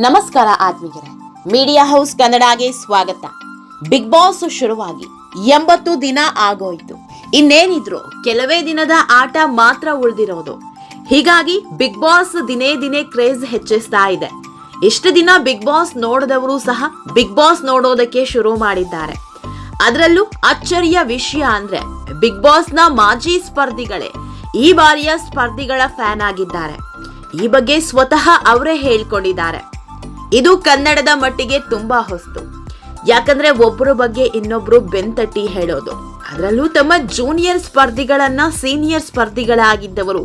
ನಮಸ್ಕಾರ ಆತ್ಮೀಯರೇ. Media house ಕನ್ನಡಗೆ ಸ್ವಾಗತ. ಬಿಗ್ ಬಾಸ್ ಶುರುವಾಗಿ ಎಂಬತ್ತು ದಿನ ಆಗೋಯ್ತು. ಇನ್ನೇನಿದ್ರು ಕೆಲವೇ ದಿನದ ಆಟ ಮಾತ್ರ ಉಳಿದಿರೋದು. ಹೀಗಾಗಿ ಬಿಗ್ ಬಾಸ್ ದಿನೇ ದಿನೇ ಕ್ರೇಜ್ ಹೆಚ್ಚಿಸ್ತಾ ಇದೆ. ಇಷ್ಟು ದಿನ ಬಿಗ್ ಬಾಸ್ ನೋಡದವರು ಸಹ ಬಿಗ್ ಬಾಸ್ ನೋಡೋದಕ್ಕೆ ಶುರು ಮಾಡಿದ್ದಾರೆ. ಅದರಲ್ಲೂ ಅಚ್ಚರಿಯ ವಿಷಯ ಅಂದ್ರೆ ಬಿಗ್ ಬಾಸ್ನ ಮಾಜಿ ಸ್ಪರ್ಧಿಗಳೇ ಈ ಬಾರಿಯ ಸ್ಪರ್ಧಿಗಳ ಫ್ಯಾನ್ ಆಗಿದ್ದಾರೆ. ಈ ಬಗ್ಗೆ ಸ್ವತಃ ಅವರೇ ಹೇಳ್ಕೊಂಡಿದ್ದಾರೆ. ಇದು ಕನ್ನಡದ ಮಟ್ಟಿಗೆ ತುಂಬಾ ಹೊಸ್ತು. ಯಾಕಂದ್ರೆ ಒಬ್ಬರ ಬಗ್ಗೆ ಇನ್ನೊಬ್ರು ಬೆಂತಟ್ಟಿ ಹೇಳೋದು. ಅದರಲ್ಲೂ ತಮ್ಮ ಜೂನಿಯರ್ ಸ್ಪರ್ಧಿಗಳನ್ನ ಸೀನಿಯರ್ ಸ್ಪರ್ಧಿಗಳಾಗಿದ್ದವರು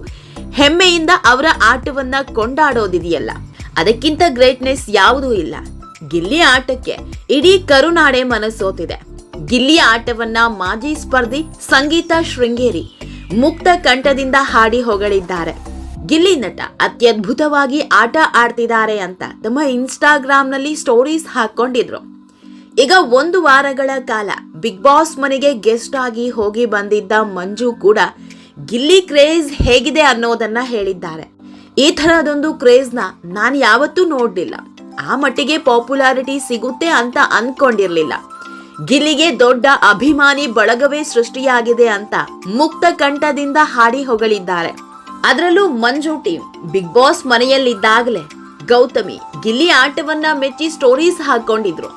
ಹೆಮ್ಮೆಯಿಂದ ಅವರ ಆಟವನ್ನ ಕೊಂಡಾಡೋದಿದೆಯಲ್ಲ. ಅದಕ್ಕಿಂತ ಗ್ರೇಟ್ನೆಸ್ ಯಾವುದೂ ಇಲ್ಲ. ಗಿಲ್ಲಿ ಆಟಕ್ಕೆ ಇಡೀ ಕರುನಾಡೆ ಮನಸ್ಸೋತಿದೆ ಗಿಲ್ಲಿ ಆಟವನ್ನ ಮಾಜಿ ಸ್ಪರ್ಧಿ ಸಂಗೀತ ಶೃಂಗೇರಿ ಮುಕ್ತ ಕಂಠದಿಂದ ಹಾಡಿ ಹೊಗಳಿದ್ದಾರೆ. ಗಿಲ್ಲಿ ನಟ ಅತ್ಯದ್ಭುತವಾಗಿ ಆಟ ಆಡ್ತಿದ್ದಾರೆ ಅಂತ ತಮ್ಮ ಇನ್ಸ್ಟಾಗ್ರಾಮ್ನಲ್ಲಿ ಸ್ಟೋರೀಸ್ ಹಾಕೊಂಡಿದ್ರು ಈಗ ಒಂದು ವಾರಗಳ ಕಾಲ ಬಿಗ್ ಬಾಸ್ ಮನೆಗೆ ಗೆಸ್ಟ್ ಆಗಿ ಹೋಗಿ ಬಂದಿದ್ದ ಮಂಜು ಕೂಡ ಗಿಲ್ಲಿ ಕ್ರೇಜ್ ಹೇಗಿದೆ ಅನ್ನೋದನ್ನ ಹೇಳಿದ್ದಾರೆ. ಈ ಥರದೊಂದು ಕ್ರೇಜ್ನ ನಾನು ಯಾವತ್ತೂ ನೋಡ್ಲಿಲ್ಲ. ಆ ಮಟ್ಟಿಗೆ ಪಾಪ್ಯುಲಾರಿಟಿ ಸಿಗುತ್ತೆ ಅಂತ ಅನ್ಕೊಂಡಿರ್ಲಿಲ್ಲ. ಗಿಲ್ಲಿಗೆ ದೊಡ್ಡ ಅಭಿಮಾನಿ ಬಳಗವೇ ಸೃಷ್ಟಿಯಾಗಿದೆ ಅಂತ ಮುಕ್ತ ಕಂಠದಿಂದ ಹಾಡಿ ಹೊಗಳಿದ್ದಾರೆ. ಅದರಲ್ಲೂ ಮಂಜು ಟೀಮ್, ಬಿಗ್ ಬಾಸ್ ಮನೆಯಲ್ಲಿದ್ದಾಗಲೇ ಗೌತಮಿ ಗಿಲ್ಲಿ ಆಟವನ್ನ ಮೆಚ್ಚಿ ಸ್ಟೋರೀಸ್ ಹಾಕೊಂಡಿದ್ರು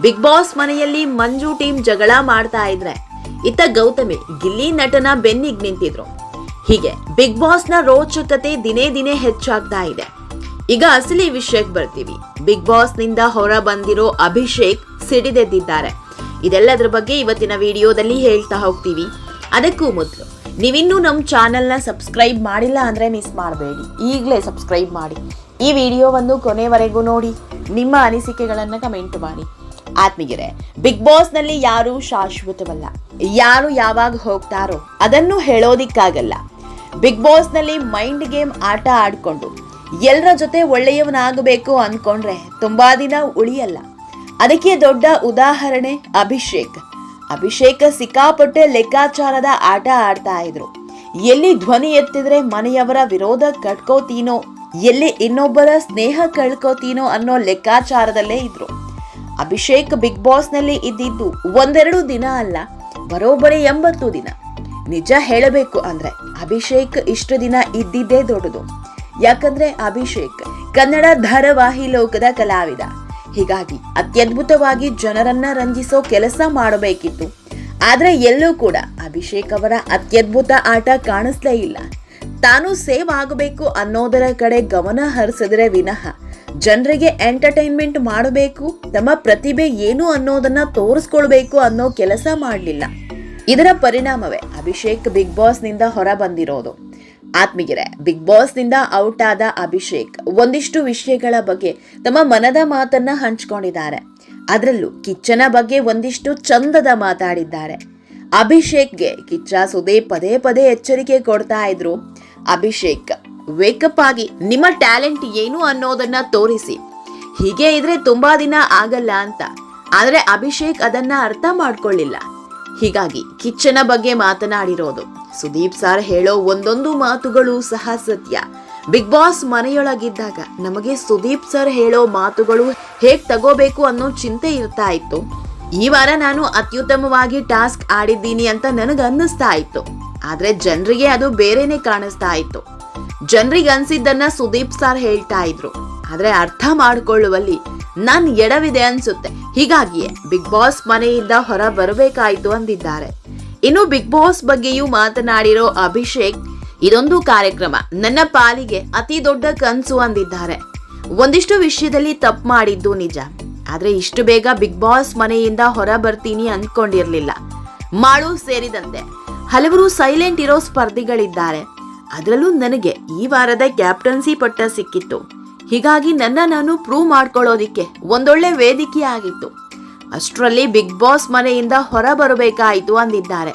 ಬಿಗ್ ಬಾಸ್ ಮನೆಯಲ್ಲಿ ಮಂಜು ಟೀಮ್ ಜಗಳ ಮಾಡ್ತಾ ಇದ್ರೆ ಇತ್ತ ಗೌತಮಿ ಗಿಲ್ಲಿ ನಟನ ಬೆನ್ನಿಗ್ ನಿಂತಿದ್ರು. ಹೀಗೆ ಬಿಗ್ ಬಾಸ್ನ ರೋಚಕತೆ ದಿನೇ ದಿನೇ ಹೆಚ್ಚಾಗ್ತಾ ಇದೆ. ಈಗ ಅಸಲಿ ವಿಷಯಕ್ಕೆ ಬರ್ತೀವಿ. ಬಿಗ್ ಬಾಸ್ನಿಂದ ಹೊರ ಬಂದಿರೋ ಅಭಿಷೇಕ್ ಸಿಡಿದೆದ್ದಿದ್ದಾರೆ. ಇದೆಲ್ಲದರ ಬಗ್ಗೆ ಇವತ್ತಿನ ವಿಡಿಯೋದಲ್ಲಿ ಹೇಳ್ತಾ ಹೋಗ್ತೀವಿ. ಅದಕ್ಕೂ ಮೊದಲು ನೀವಿನ್ನೂ ನಮ್ಮ ಚಾನೆಲ್ನ ಸಬ್ಸ್ಕ್ರೈಬ್ ಮಾಡಿಲ್ಲ ಅಂದರೆ ಮಿಸ್ ಮಾಡಬೇಡಿ. ಈಗಲೇ ಸಬ್ಸ್ಕ್ರೈಬ್ ಮಾಡಿ. ಈ ವಿಡಿಯೋವನ್ನು ಕೊನೆವರೆಗೂ ನೋಡಿ. ನಿಮ್ಮ ಅನಿಸಿಕೆಗಳನ್ನು ಕಮೆಂಟ್ ಮಾಡಿ. ಆತ್ಮೀಯರೇ ಬಿಗ್ ಬಾಸ್ನಲ್ಲಿ ಯಾರು ಶಾಶ್ವತವಲ್ಲ. ಯಾರು ಯಾವಾಗ ಹೋಗ್ತಾರೋ ಅದನ್ನು ಹೇಳೋದಿಕ್ಕಾಗಲ್ಲ. ಬಿಗ್ ಬಾಸ್ನಲ್ಲಿ ಮೈಂಡ್ ಗೇಮ್ ಆಟ ಆಡ್ಕೊಂಡು ಎಲ್ಲರ ಜೊತೆ ಒಳ್ಳೆಯವನಾಗಬೇಕು ಅಂದ್ಕೊಂಡ್ರೆ ತುಂಬಾ ದಿನ ಉಳಿಯಲ್ಲ. ಅದಕ್ಕೆ ದೊಡ್ಡ ಉದಾಹರಣೆ ಅಭಿಷೇಕ್. ಅಭಿಷೇಕ ಸಿಕ್ಕಾಪಟ್ಟೆ ಲೆಕ್ಕಾಚಾರದ ಆಟ ಆಡ್ತಾ ಇದ್ರು. ಎಲ್ಲಿ ಧ್ವನಿ ಎತ್ತಿದ್ರೆ ಮನೆಯವರ ವಿರೋಧ ಕಟ್ಕೋತೀನೋ, ಎಲ್ಲಿ ಇನ್ನೊಬ್ಬರ ಸ್ನೇಹ ಕಳ್ಕೋತೀನೋ ಅನ್ನೋ ಲೆಕ್ಕಾಚಾರದಲ್ಲೇ ಇದ್ರು. ಅಭಿಷೇಕ್ ಬಿಗ್ ಬಾಸ್ನಲ್ಲಿ ಇದ್ದಿದ್ದು ಒಂದೆರಡು ದಿನ ಅಲ್ಲ, ಬರೋಬ್ಬರಿ ಎಂಬತ್ತು ದಿನ. ನಿಜ ಹೇಳಬೇಕು ಅಂದ್ರೆ ಅಭಿಷೇಕ್ ಇಷ್ಟು ದಿನ ಇದ್ದಿದ್ದೇ ದೊಡ್ಡದು. ಯಾಕಂದ್ರೆ ಅಭಿಷೇಕ್ ಕನ್ನಡ ಧಾರಾವಾಹಿ ಲೋಕದ ಕಲಾವಿದ. ಹೀಗಾಗಿ ಅತ್ಯದ್ಭುತವಾಗಿ ಜನರನ್ನ ರಂಜಿಸೋ ಕೆಲಸ ಮಾಡಬೇಕಿತ್ತು. ಆದ್ರೆ ಎಲ್ಲೂ ಕೂಡ ಅಭಿಷೇಕ್ ಅವರ ಅತ್ಯದ್ಭುತ ಆಟ ಕಾಣಿಸ್ಲೇ ಇಲ್ಲ. ತಾನು ಸೇವ್ ಆಗಬೇಕು ಅನ್ನೋದರ ಕಡೆ ಗಮನ ಹರಿಸಿದ್ರೆ ವಿನಃ ಜನರಿಗೆ ಎಂಟರ್ಟೈನ್ಮೆಂಟ್ ಮಾಡಬೇಕು, ತಮ್ಮ ಪ್ರತಿಭೆ ಏನು ಅನ್ನೋದನ್ನ ತೋರಿಸ್ಕೊಳ್ಬೇಕು ಅನ್ನೋ ಕೆಲಸ ಮಾಡಲಿಲ್ಲ. ಇದರ ಪರಿಣಾಮವೇ ಅಭಿಷೇಕ್ ಬಿಗ್ ಬಾಸ್ನಿಂದ ಹೊರ ಬಂದಿರೋದು ಆತ್ಮೀಯರೇ ಬಿಗ್ ಬಾಸ್ನಿಂದ ಔಟ್ ಆದ ಅಭಿಷೇಕ್ ಒಂದಿಷ್ಟು ವಿಷಯಗಳ ಬಗ್ಗೆ ತಮ್ಮ ಮನದ ಮಾತನ್ನ ಹಂಚ್ಕೊಂಡಿದ್ದಾರೆ. ಅದರಲ್ಲೂ ಕಿಚ್ಚನ ಬಗ್ಗೆ ಒಂದಿಷ್ಟು ಚಂದದ ಮಾತಾಡಿದ್ದಾರೆ. ಅಭಿಷೇಕ್ಗೆ ಕಿಚ್ಚ ಸುದೇ ಪದೇ ಪದೇ ಎಚ್ಚರಿಕೆ ಕೊಡ್ತಾ ಇದ್ರು. ಅಭಿಷೇಕ್ ವೇಕಪ್ ಆಗಿ ನಿಮ್ಮ ಟ್ಯಾಲೆಂಟ್ ಏನು ಅನ್ನೋದನ್ನ ತೋರಿಸಿ. ಹೀಗೆ ಇದ್ರೆ ತುಂಬಾ ದಿನ ಆಗಲ್ಲ ಅಂತ. ಆದ್ರೆ ಅಭಿಷೇಕ್ ಅದನ್ನ ಅರ್ಥ ಮಾಡ್ಕೊಳ್ಳಿಲ್ಲ. ಹೀಗಾಗಿ ಕಿಚ್ಚನ ಬಗ್ಗೆ ಮಾತನಾಡಿರೋದು ಸುದೀಪ್ ಸಾರ್ ಹೇಳೋ ಒಂದೊಂದು ಮಾತುಗಳು ಸಹ ಸತ್ಯ. ಬಿಗ್ ಬಾಸ್ ಮನೆಯೊಳಗಿದ್ದಾಗ ನಮಗೆ ಸುದೀಪ್ ಸರ್ ಹೇಳೋ ಮಾತುಗಳು ಹೇಗ್ ತಗೋಬೇಕು ಅನ್ನೋ ಚಿಂತೆ ಇರ್ತಾ ಇತ್ತು. ಈ ವಾರ ನಾನು ಅತ್ಯುತ್ತಮವಾಗಿ ಟಾಸ್ಕ್ ಆಡಿದ್ದೀನಿ ಅಂತ ನನಗೆ ಅನ್ನಿಸ್ತಾ ಇತ್ತು. ಆದ್ರೆ ಜನರಿಗೆ ಅದು ಬೇರೆನೆ ಕಾಣಿಸ್ತಾ ಇತ್ತು. ಜನರಿಗೆ ಅನ್ಸಿದ್ದನ್ನ ಸುದೀಪ್ ಸರ್ ಹೇಳ್ತಾ ಇದ್ರು. ಆದ್ರೆ ಅರ್ಥ ಮಾಡ್ಕೊಳ್ಳುವಲ್ಲಿ ನನ್ ಎಡವಿದೆ ಅನ್ಸುತ್ತೆ. ಹೀಗಾಗಿಯೇ ಬಿಗ್ ಬಾಸ್ ಮನೆಯಿಂದ ಹೊರ ಬರಬೇಕಾಯ್ತು ಅಂದಿದ್ದಾರೆ. ಇನ್ನು ಬಿಗ್ ಬಾಸ್ ಬಗ್ಗೆಯೂ ಮಾತನಾಡಿರೋ ಅಭಿಷೇಕ್, ಇದೊಂದು ಕಾರ್ಯಕ್ರಮ. ನನ್ನ ಪಾಲಿಗೆ ಅತಿ ದೊಡ್ಡ ಕನ್ಸು ಅಂದಿದ್ದಾರೆ. ಒಂದಿಷ್ಟು ವಿಷಯದಲ್ಲಿ ತಪ್ಪು ಮಾಡಿದ್ದು ನಿಜ. ಆದ್ರೆ ಇಷ್ಟು ಬೇಗ ಬಿಗ್ ಬಾಸ್ ಮನೆಯಿಂದ ಹೊರ ಬರ್ತೀನಿ ಅಂದ್ಕೊಂಡಿರ್ಲಿಲ್ಲ ಮಾಳು ಸೇರಿದಂತೆ ಹಲವರು ಸೈಲೆಂಟ್ ಇರೋ ಸ್ಪರ್ಧಿಗಳಿದ್ದಾರೆ. ಅದರಲ್ಲೂ ನನಗೆ ಈ ವಾರದ ಕ್ಯಾಪ್ಟನ್ಸಿ ಪಟ್ಟ ಸಿಕ್ಕಿತ್ತು. ಹೀಗಾಗಿ ನನ್ನ ನಾನು ಪ್ರೂವ್ ಮಾಡ್ಕೊಳ್ಳೋದಿಕ್ಕೆ ಒಂದೊಳ್ಳೆ ವೇದಿಕೆ ಆಗಿತ್ತು ಅಷ್ಟರಲ್ಲಿ ಬಿಗ್ ಬಾಸ್ ಮನೆಯಿಂದ ಹೊರ ಬರಬೇಕಾಯಿತು ಅಂದಿದ್ದಾರೆ.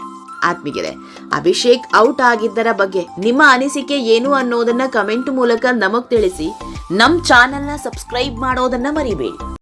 ಆತ್ಮೀಯರೇ, ಅಭಿಷೇಕ್ ಔಟ್ ಆಗಿದ್ದರ ಬಗ್ಗೆ ನಿಮ್ಮ ಅನಿಸಿಕೆ ಏನು ಅನ್ನೋದನ್ನ ಕಮೆಂಟ್ ಮೂಲಕ ನಮಗ್ ತಿಳಿಸಿ, ನಮ್ ಚಾನೆಲ್ನ ಸಬ್ಸ್ಕ್ರೈಬ್ ಮಾಡೋದನ್ನ ಮರಿಬೇಡಿ.